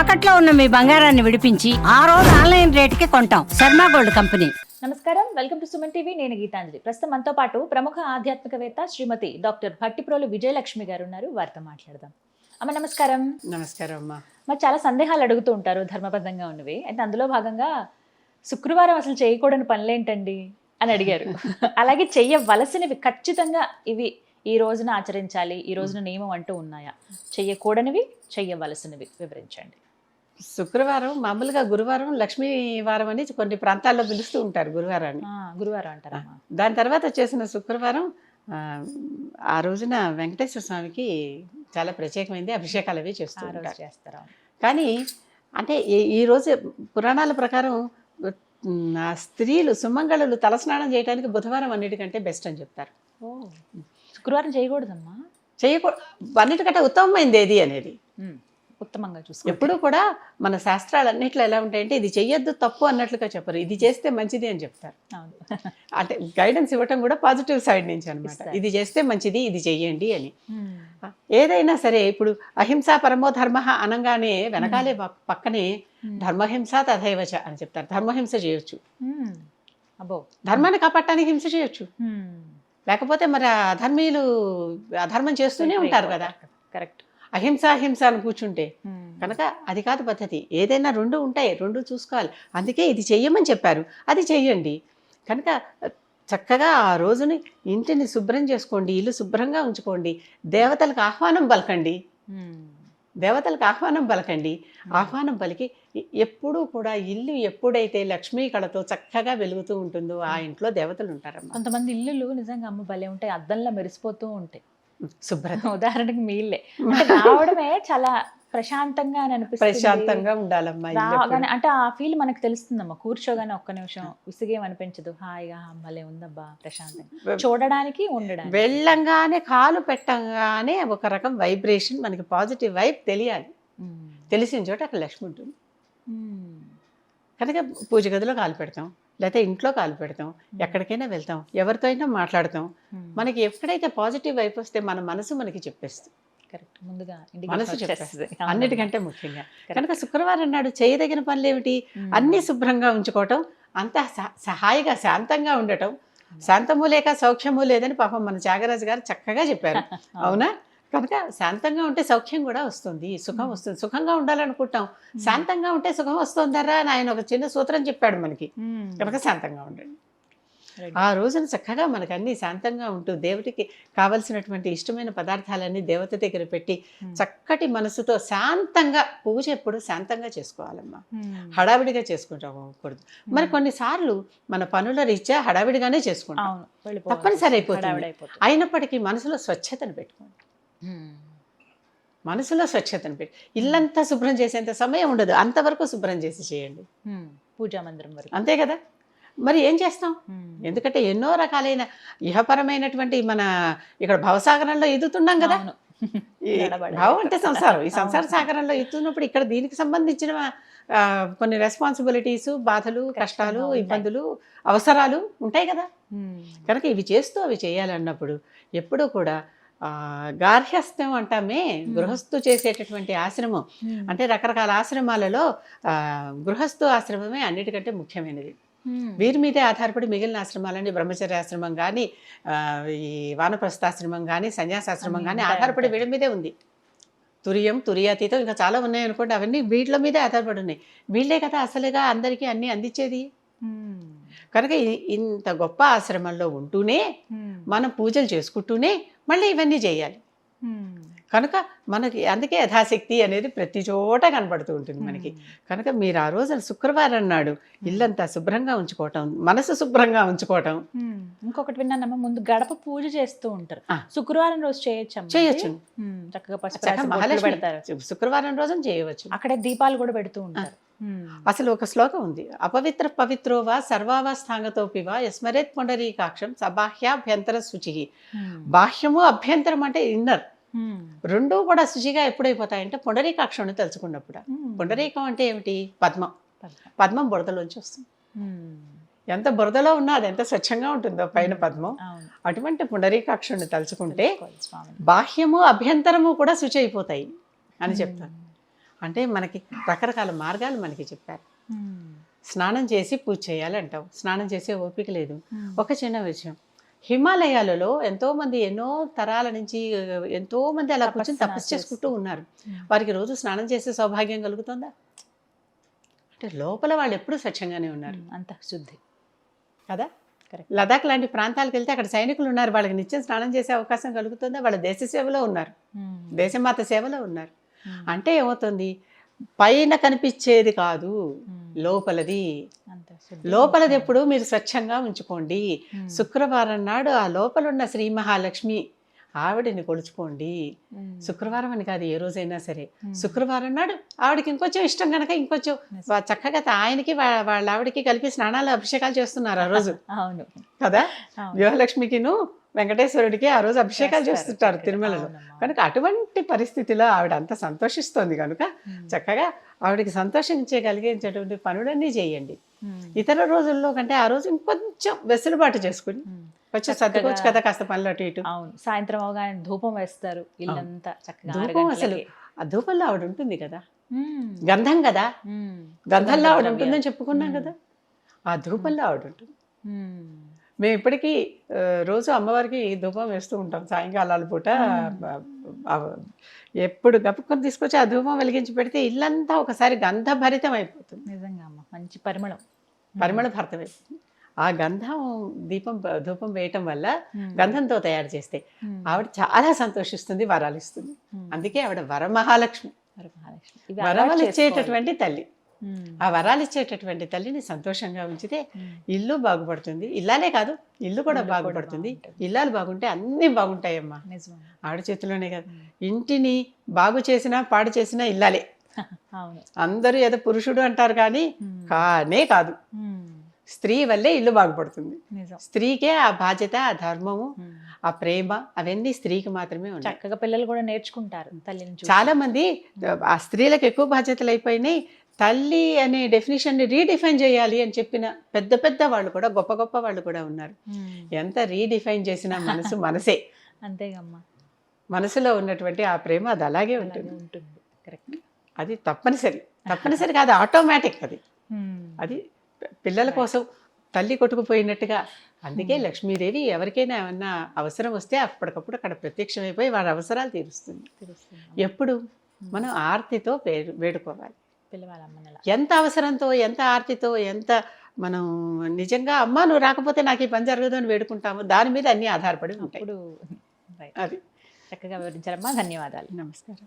తాకట్లో ఉన్న మీ బంగారాన్ని విడిపించి ఆ రోజు ఆన్లైన్ రేటుకి కొంటాం. Sharma gold company. నమస్కారం. Welcome to Suman TV. నేను గీతాంజలి. ప్రస్తుతం మనతో పాటు ప్రముఖ ఆధ్యాత్మికవేత్త శ్రీమతి డాక్టర్ భట్టిప్రోలు విజయలక్ష్మి గారు ఉన్నారు. వారితో మాట్లాడదాం. అమ్మ నమస్కారం. నమస్కారం అమ్మా. మరి చాలా సందేహాలు అడుగుతూ ఉంటారు ధర్మబద్ధంగా ఉన్నవి. అయితే అందులో భాగంగా శుక్రవారం అసలు చేయకూడని పనులేంటండి అని అడిగారు. అలాగే చెయ్యవలసినవి ఖచ్చితంగా ఇవి ఈ రోజున ఆచరించాలి ఈ రోజున నియమం అంటూ ఉన్నాయా? చెయ్యకూడనివి చెయ్యవలసినవి వివరించండి. శుక్రవారం మామూలుగా గురువారం లక్ష్మీ వారం అని కొన్ని ప్రాంతాల్లో పిలుస్తూ ఉంటారు గురువారాన్ని. గురువారం అంటారా దాని తర్వాత చేసిన శుక్రవారం ఆ, రోజున వెంకటేశ్వర స్వామికి చాలా ప్రత్యేకమైనది అభిషేకాలు అవి చేస్తూ చేస్తారా కానీ అంటే ఈ- రోజు పురాణాల ప్రకారం స్త్రీలు సుమంగళులు తలస్నానం చేయడానికి బుధవారం అన్నిటికంటే బెస్ట్ అని చెప్తారు. ఓ శుక్రవారం చేయకూడదమ్మా. చేయకూడదు అన్నిటికంటే ఉత్తమమైనది ఏది అనేది. ఉత్తమంగా చూసుకో ఎప్పుడు కూడా మన శాస్త్రాలు అన్నిట్లో ఎలా ఉంటాయంటే ఇది చెయ్యొద్దు తప్పు అన్నట్లుగా చెప్పరు. ఇది చేస్తే మంచిది అని చెప్తారు. అంటే గైడెన్స్ ఇవ్వటం కూడా పాజిటివ్ సైడ్ నుంచి అనమాట. ఇది చేస్తే మంచిది ఇది చెయ్యండి అని. ఏదైనా సరే ఇప్పుడు అహింసా పరమో ధర్మ అనగానే వెనకాలే పక్- పక్కనే ధర్మహింస తథైవచ అని చెప్తారు. ధర్మహింస చేయొచ్చు. అబ్బో. ధర్మాన్ని కాపాడటానికి హింస చేయొచ్చు. లేకపోతే మరి అధర్మీయులు అధర్మం చేస్తూనే ఉంటారు కదా. కరెక్ట్. అహింస అహింస అని కూర్చుంటే. కనుక అది కాదు పద్ధతి. ఏదైనా రెండు ఉంటాయి. రెండు చూసుకోవాలి. అందుకే ఇది చెయ్యమని చెప్పారు. అది చెయ్యండి. కనుక చక్కగా ఆ రోజుని ఇంటిని శుభ్రం చేసుకోండి. ఇల్లు శుభ్రంగా ఉంచుకోండి. దేవతలకు ఆహ్వానం పలకండి. దేవతలకు ఆహ్వానం పలకండి. ఆహ్వానం పలికి ఎప్పుడూ కూడా ఇల్లు ఎప్పుడైతే లక్ష్మీ కళతో చక్కగా వెలుగుతూ ఉంటుందో ఆ ఇంట్లో దేవతలు ఉంటారమ్మా. కొంతమంది ఇల్లులు నిజంగా అమ్మ భలే ఉంటాయి. అద్దంలా మెరిసిపోతూ ఉంటాయి. శుభ్రత ఉదాహరణకి మీ ఇల్లే అంటే రావడమే చాలా ప్రశాంతంగా అని అనిపిస్తుంది. ప్రశాంతంగా ఉండాలమ్మా అంటే ఆ ఫీల్ మనకు తెలుస్తుందమ్మా. కూర్చోగానే ఒక్క నిమిషం విసిగేం అనిపించదు హాయిగా "ఆ, భలే ఉందబ్బా ప్రశాంతంగా. చూడడానికి ఉండడానికి. వెళ్ళంగానే కాలు పెట్టంగానే ఒక రకం వైబ్రేషన్ మనకి పాజిటివ్ వైబ్ తెలియాలి. తెలిసిన చోట అక్కడ లక్ష్మి ఉంటుంది. కనుక పూజ గదిలో కాలు పెడతాం. లేకపోతే ఇంట్లో కాలు పెడతాం ఎక్కడికైనా వెళ్తాం ఎవరితో అయినా మాట్లాడతాం. మనకి ఎప్పుడైతే పాజిటివ్ వైపు వస్తే మన మనసు మనకి చెప్పేస్తుంది. కరెక్ట్. ముందుగా మనసు చెప్పేస్తుంది. అన్నిటికంటే ముఖ్యంగా. కనుక శుక్రవారం నాడు చేయదగిన పనులు ఏమిటి అన్నీ శుభ్రంగా ఉంచుకోవటం అంతా సహ- సహాయిగా శాంతంగా ఉండటం. శాంతము లేక సౌఖ్యము లేదని పాపం మన త్యాగరాజు గారు చక్కగా చెప్పారు. అవునా? కనుక శాంతంగా ఉంటే సౌఖ్యం కూడా వస్తుంది. సుఖం. వస్తుంది. సుఖంగా ఉండాలనుకుంటాం. శాంతంగా ఉంటే సుఖం వస్తుందరా అని ఆయన ఒక చిన్న సూత్రం చెప్పాడు మనకి. కనుక శాంతంగా ఉండండి. ఆ రోజున చక్కగా మనకు అన్ని శాంతంగా ఉంటూ దేవుడికి కావలసినటువంటి ఇష్టమైన పదార్థాలన్నీ దేవత దగ్గర పెట్టి. చక్కటి మనసుతో శాంతంగా పూజ ఎప్పుడు శాంతంగా చేసుకోవాలమ్మా. హడావిడిగా చేసుకుంటాకూడదు. మరి కొన్నిసార్లు మన పనుల రీత్యా హడావిడిగానే చేసుకుంటాం. తప్పనిసరి అయిపోతుంది. అయినప్పటికీ మనసులో స్వచ్ఛతను పెట్టుకోండి. మనసులో స్వచ్ఛతను పెట్టి ఇల్లంతా శుభ్రం చేసేంత సమయం ఉండదు. అంతవరకు శుభ్రం చేసి చేయండి. పూజా మందిరం వరకు. అంతే కదా? మరి ఏం చేస్తాం? ఎందుకంటే ఎన్నో రకాలైన ఇహపరమైనటువంటి మన ఇక్కడ భవసాగరంలో ఎదుగుతున్నాం కదా. భావం అంటే సంసారం. ఈ సంసార. సాగరంలో ఎత్తున్నప్పుడు ఇక్కడ దీనికి సంబంధించిన కొన్ని రెస్పాన్సిబిలిటీస్ బాధలు కష్టాలు. ఇబ్బందులు అవసరాలు ఉంటాయి కదా? కనుక ఇవి చేస్తూ అవి చేయాలన్నప్పుడు ఎప్పుడూ కూడా గార్హస్థ్యం అంటామే గృహస్థు చేసేటటువంటి ఆశ్రమం. అంటే రకరకాల ఆశ్రమాలలో గృహస్థు ఆశ్రమమే అన్నిటికంటే ముఖ్యమైనది. వీరి మీదే ఆధారపడి మిగిలిన ఆశ్రమాలని బ్రహ్మచర్యాశ్రమం కానీ ఈ వానప్రస్థాశ్రమం కానీ సన్యాసాశ్రమం కానీ ఆధారపడి. వీళ్ళ మీదే ఉంది. తురియం తురియాతీతం ఇంకా చాలా ఉన్నాయి అనుకోండి అవన్నీ వీళ్ళ మీదే ఆధారపడి ఉన్నాయి. వీళ్ళే కదా అసలుగా అందరికీ అన్నీ అందించేది. కనుక ఇంత గొప్ప ఆశ్రమంలో ఉంటూనే మనం పూజలు చేసుకుంటూనే మళ్ళీ ఇవన్నీ చేయాలి. కనుక మనకి అందుకే యథాశక్తి అనేది ప్రతి చోట కనబడుతూ ఉంటుంది మనకి. కనుక మీరు ఆ రోజున శుక్రవారం నాడు ఇల్లంతా శుభ్రంగా ఉంచుకోవటం మనసు శుభ్రంగా ఉంచుకోవటం. ఇంకొకటి విన్నానమ్మా ముందు గడప పూజ చేస్తూ ఉంటారు. శుక్రవారం రోజు చేయొచ్చు చేయొచ్చు. చక్కగా శుక్రవారం రోజున చేయవచ్చు. అక్కడే దీపాలు కూడా పెడుతూ ఉంటారు. అసలు ఒక శ్లోకం ఉంది. అపవిత్ర పవిత్రో వా సర్వావస్థాంగతోపి వా యస్మరేత్ పుండరీకాక్షం సబాహ్యాభ్యంతర శుచి. బాహ్యము అభ్యంతరం అంటే ఇన్నర్. రెండూ కూడా శుచిగా ఎప్పుడైపోతాయంటే పుండరీకాక్షం తెలుసుకున్నప్పుడు. పుండరీకం అంటే ఏమిటి? పద్మం. పద్మం. బురదలోంచి వస్తుంది. ఎంత బురదలో ఉన్నా అది ఎంత స్వచ్ఛంగా ఉంటుందో పైన పద్మం. అటువంటి పుండరీకాక్షుని తలుచుకుంటే. బాహ్యము అభ్యంతరము కూడా శుచి అయిపోతాయి అని చెప్తాను అంటే మనకి రకరకాల మార్గాలు మనకి చెప్పారు. స్నానం చేసి పూజ చేయాలి అంటాం స్నానం చేసే ఓపిక లేదు. ఒక చిన్న విషయం. హిమాలయాలలో ఎంతో మంది ఎన్నో తరాల నుంచి ఆ, ఎంతో మంది అలా కూర్చొని తపస్సు చేసుకుంటూ ఉన్నారు. వారికి రోజు స్నానం చేసే సౌభాగ్యం కలుగుతుందా? అంటే లోపల వాళ్ళు ఎప్పుడూ స్వచ్ఛంగానే ఉన్నారు. అంత శుద్ధి. కదా. లదాఖ్ లాంటి ప్రాంతాలకు వెళ్తే అక్కడ సైనికులు ఉన్నారు. వాళ్ళకి నిత్యం స్నానం చేసే అవకాశం కలుగుతుందా? వాళ్ళ దేశ సేవలో ఉన్నారు. దేశమాత సేవలో ఉన్నారు. అంటే ఏమవుతుంది? పైన కనిపించేది కాదు. లోపలది లోపలది ఎప్పుడు మీరు స్వచ్ఛంగా ఉంచుకోండి. శుక్రవారం నాడు ఆ లోపల ఉన్న శ్రీ మహాలక్ష్మి ఆవిడని కొలుచుకోండి. శుక్రవారం అని కాదు ఏ రోజైనా సరే. శుక్రవారం నాడు ఆవిడకి ఇంకొంచెం ఇష్టం కనుక ఇంకొంచెం చక్కగా ఆయనకి వాళ్ళ ఆవిడకి కలిపి స్నానాలు అభిషేకాలు చేస్తున్నారు ఆ రోజు అవును కదా. వ్యూహలక్ష్మికిను వెంకటేశ్వరుడికి ఆ రోజు అభిషేకాలు చేస్తుంటారు. తిరుమలలో. కనుక అటువంటి పరిస్థితిలో ఆవిడ అంత సంతోషిస్తోంది కనుక. చక్కగా ఆవిడకి సంతోషించగలిగేటటువంటి పనులన్నీ చేయండి. ఇతర రోజుల్లో కంటే ఆ రోజు ఇంకొంచెం వెసులుబాటు చేసుకుని. వచ్చి సర్దుకోవచ్చు కదా కాస్త పనులు అటు ఇటు అవును సాయంత్రం అవగానే ధూపం వేస్తారు ఇల్లంతా చక్కగా ధూపం అసలు. ఆ ధూపంలో ఆవిడ ఉంటుంది కదా. గంధం కదా. గంధంలో ఆవిడ ఉంటుందని. చెప్పుకున్నాం. కదా ఆ ధూపంలో ఆవిడ ఉంటుంది. మేము ఇప్పటికీ రోజు అమ్మవారికి ధూపం వేస్తూ ఉంటాం సాయంకాలాల పూట ఎప్పుడు గప్పుకొని తీసుకొచ్చి ఆ ధూపం వెలిగించి పెడితే ఇల్లంతా ఒకసారి గంధభరితం అయిపోతుంది నిజంగా అమ్మ మంచి పరిమళం పరిమళ భరితం ఆ గంధం దీపం ధూపం వేయటం వల్ల. గంధంతో తయారు చేస్తే. ఆవిడ చాలా సంతోషిస్తుంది వరాలు ఇస్తుంది. అందుకే ఆవిడ వరమహాలక్ష్మి వరమహాలక్ష్మి. చేసుకోవాలి. ఇచ్చేటటువంటి తల్లి. ఆ వరాలు ఇచ్చేటటువంటి తల్లిని సంతోషంగా ఉంచితే. ఇల్లు బాగుపడుతుంది ఇల్లాలే కాదు ఇల్లు కూడా బాగుపడుతుంది. ఇల్లాలు బాగుంటే అన్నీ బాగుంటాయమ్మా. ఆవిడ చేతిలోనే కదా. ఇంటిని బాగు చేసినా పాడు చేసినా ఇల్లాలే అందరూ ఏదో పురుషుడు అంటారు కానీ. కానే కాదు. స్త్రీ వల్లే ఇల్లు బాగుపడుతుంది స్త్రీకే ఆ బాధ్యత ఆ ధర్మము. ఆ ప్రేమ అవన్నీ స్త్రీకి మాత్రమే ఉన్నాయి చక్కగా పిల్లలు కూడా నేర్చుకుంటారు తల్లిని. చాలా మంది ఆ స్త్రీలకు ఎక్కువ బాధ్యతలు అయిపోయినాయి తల్లి అనే డెఫినేషన్ని రీడిఫైన్ చేయాలి అని చెప్పిన పెద్ద పెద్ద వాళ్ళు కూడా గొప్ప గొప్ప వాళ్ళు కూడా ఉన్నారు. ఎంత రీడిఫైన్ చేసినా మనసు మనసే. అంతేగమ్మా. మనసులో ఉన్నటువంటి ఆ ప్రేమ అది అలాగే ఉంటుంది. ఉంటుంది. కరెక్ట్ అది తప్పనిసరి. తప్పనిసరి కాదు ఆటోమేటిక్ అది. అది పిల్లల కోసం తల్లి కొట్టుకుపోయినట్టుగా. అందుకే లక్ష్మీదేవి ఎవరికైనా ఏమన్నా అవసరం వస్తే అప్పటికప్పుడు అక్కడ ప్రత్యక్షమైపోయి వారి అవసరాలు తీరుస్తుంది. ఎప్పుడు? మనం ఆర్తితో వేడు వేడుకోవాలి. పిలవాలి ఎంత అవసరంతో ఎంత ఆర్తితో ఎంత మనం నిజంగా అమ్మ నువ్వు రాకపోతే నాకు ఈ పని జరగదు అని వేడుకుంటాము దాని మీద అన్ని ఆధారపడి ఉంటాయి. ఇప్పుడు అది. చక్కగా వివరించారమ్మా. ధన్యవాదాలు. నమస్కారం.